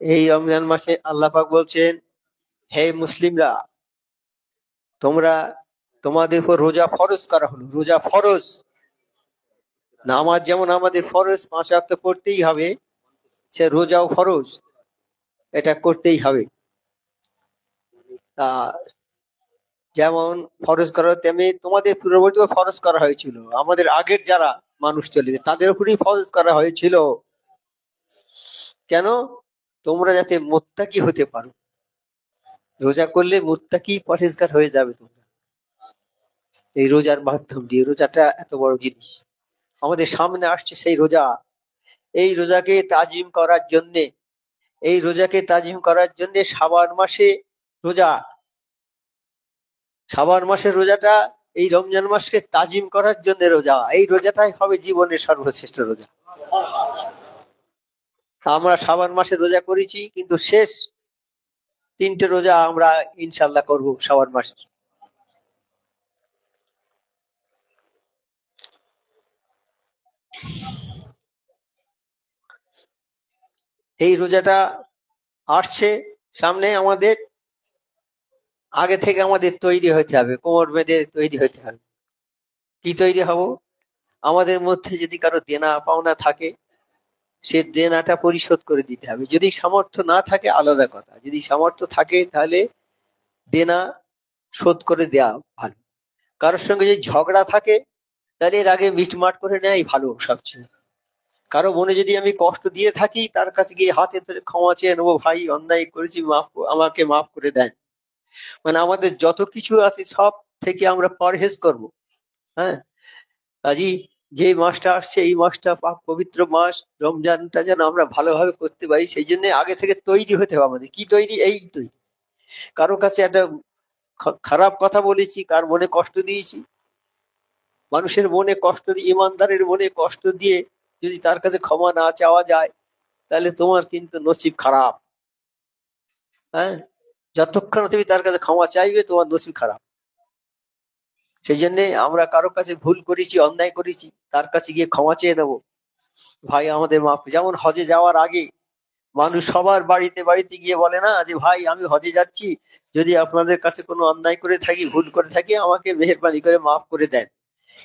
এই রমজান মাসে আল্লাহ পাক বলছেন, হে মুসলিমরা, তোমরা তোমাদের উপর রোজা ফরজ করা হলো, রোজা ফরজ। নামাজ যেমন আমাদের ফরজ, পাঁচ ওয়াক্ত পড়তেই হবে, সে রোজাও ফরজ, এটা করতেই হবে। তা যেমন ফরজ করা তেমনি তোমাদের পূর্ববর্তী ফরজ করা হয়েছিল। আমাদের আগের যারা মানুষ চলে, তাদের উপরেই ফরজ করা হয়েছিল। কেন? তোমরা যাতে মোত্তাকি হতে পারো। রোজা করলে মোত্তাকি পরেজগার হয়ে যাবে তোমরা। এই রোজার মাধ্যম দিয়ে, রোজাটা এত বড় জিনিস। আমাদের সামনে আসছে সেই রোজা। এই রোজাকে তাজিম করার জন্যে, এই রোজাকে তাজিম করার জন্য সাবান মাসে রোজা। সাবান মাসের রোজাটা এই রমজান মাসকে তাজিম করার জন্য রোজা। এই রোজাটাই হবে জীবনের সর্বশ্রেষ্ঠ রোজা। আমরা সাবান মাসে রোজা করেছি, কিন্তু শেষ তিনটে রোজা আমরা ইনশাল্লাহ করব সাবান মাসে এই রোজাটা আসছে সামনে আমাদের, আগে থেকে আমাদের তৈরি হতে হবে, কোমর বেঁধে তৈরি হতে হবে। কি তৈরি হব? আমাদের মধ্যে যদি কারও দেনা পাওনা থাকে সে দেনাটা পরিশোধ করে দিতে হবে। যদি সামর্থ্য না থাকে, আলাদা কথা। যদি সামর্থ্য থাকে, তাহলে দেনা শোধ করে দেওয়া ভালো। কারোর সঙ্গে যদি ঝগড়া থাকে, তাহলে এর আগে মিটমাট করে নেয় ভালো সবচেয়ে। কারও মনে যদি আমি কষ্ট দিয়ে থাকি, তার কাছে গিয়ে হাতে ধরে ক্ষমা চেয়ে নেব, ভাই, অন্যায় করেছি, মাফ আমাকে মাফ করে দেন। মানে আমাদের যত কিছু আছে, সব থেকে আমরা পরহেজ করব। হ্যাঁ? কাজী যে মাসটা আসছে, এই মাসটা পবিত্র মাস, রমজানটা যেন আমরা ভালোভাবে করতে পারি, সেই জন্য আগে থেকে তৈরি হতে হবে আমাদের। কি তৈরি? এই তৈরি। কারও কাছে একটা খারাপ কথা বলেছি, কার মনে কষ্ট দিয়েছি। মানুষের মনে কষ্ট দিয়ে, ইমানদারের মনে কষ্ট দিয়ে যদি তার কাছে ক্ষমা না চাওয়া যায়, তাহলে তোমার কিন্তু নসিব খারাপ। হ্যাঁ? যতক্ষণ তুমি তার কাছে ক্ষমা চাইবে, তোমার নসিব খারাপ। সেই জন্য আমরা কারও কাছে ভুল করেছি, অন্যায় করেছি, তার কাছে গিয়ে ক্ষমা চেয়ে নেব। ভাই, আমাদের মাফ যেমন হজে যাওয়ার আগে মানুষ সবার বাড়িতে বাড়িতে গিয়ে বলে না যে, ভাই, আমি হজে যাচ্ছি। যদি আপনাদের কাছে কোনো অন্যায় করে থাকি, ভুল করে থাকি, আমাকে মেহরবানি করে মাফ করে দেন।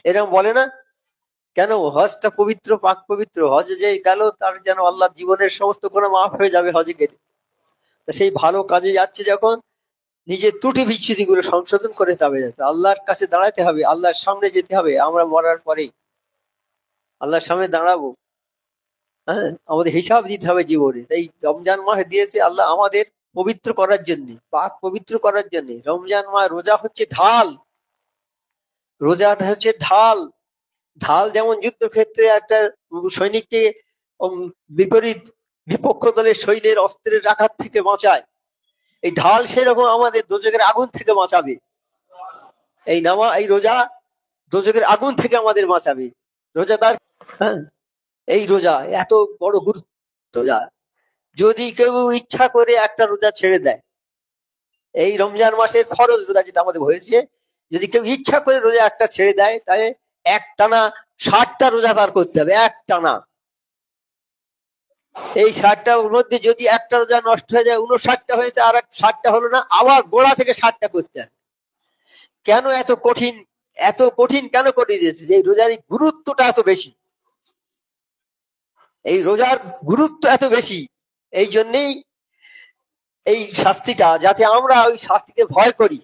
এরকম বলে না। কেন? হজটা পবিত্র, পাক পবিত্র। হজে যে গেল, তার যেন আল্লাহ জীবনের সমস্ত কোনো মাফ হয়ে যাবে হজে গেলে। সেই ভালো কাজে যাচ্ছে যখন নিজের ত্রুটি বিচ্ছুতি গুলো সংশোধন করে যেতে হবে আল্লাহর কাছে দাঁড়াতে হবে, আল্লাহর সামনে যেতে হবে, আমরা মরার পরে আল্লাহর সামনে দাঁড়াবো। হ্যাঁ আমাদের হিসাব দিতে হবে জীবনে। তাই রমজান মাস দিয়েছে আল্লাহ আমাদের পবিত্র করার জন্য, পাক পবিত্র করার জন্য। রমজান মাস রোজা হচ্ছে ঢাল। রোজাটা হচ্ছে ঢাল। ঢাল যেমন যুদ্ধক্ষেত্রে একটা সৈনিককে বিপরীত, বিপক্ষ দলের সৈন্যের অস্ত্রের আঘাত থেকে বাঁচায় এই ঢাল সেরকম আমাদের দোজকের আগুন থেকে বাঁচাবে। এই নামা, এই রোজা দোজকের আগুন থেকে আমাদের বাঁচাবে। রোজাদার হ্যাঁ এই রোজা, এত বড় গুরুত্ব রোজা যদি কেউ ইচ্ছা করে একটা রোজা ছেড়ে দেয়, এই রমজান মাসের ফরজ রোজা যেটা আমাদের হয়েছে, যদি কেউ ইচ্ছা করে রোজা একটা ছেড়ে দেয়, তাহলে একটানা, ষাটটা রোজা তার করতে হবে, একটানা। এই ষাটটার মধ্যে যদি একটা রোজা নষ্ট হয়ে যায় উনষাটটা হয়েছে, আর ষাটটা হলো না, আবার গোড়া থেকে ষাটটা করতে হবে। কেন এত কঠিন? এত কঠিন কেন করে দিয়েছে? যে রোজার গুরুত্বটা এত বেশি। এই রোজার গুরুত্ব এত বেশি। এই জন্যেই এই শাস্তিটা, যাতে আমরা ওই শাস্তিকে ভয় করি।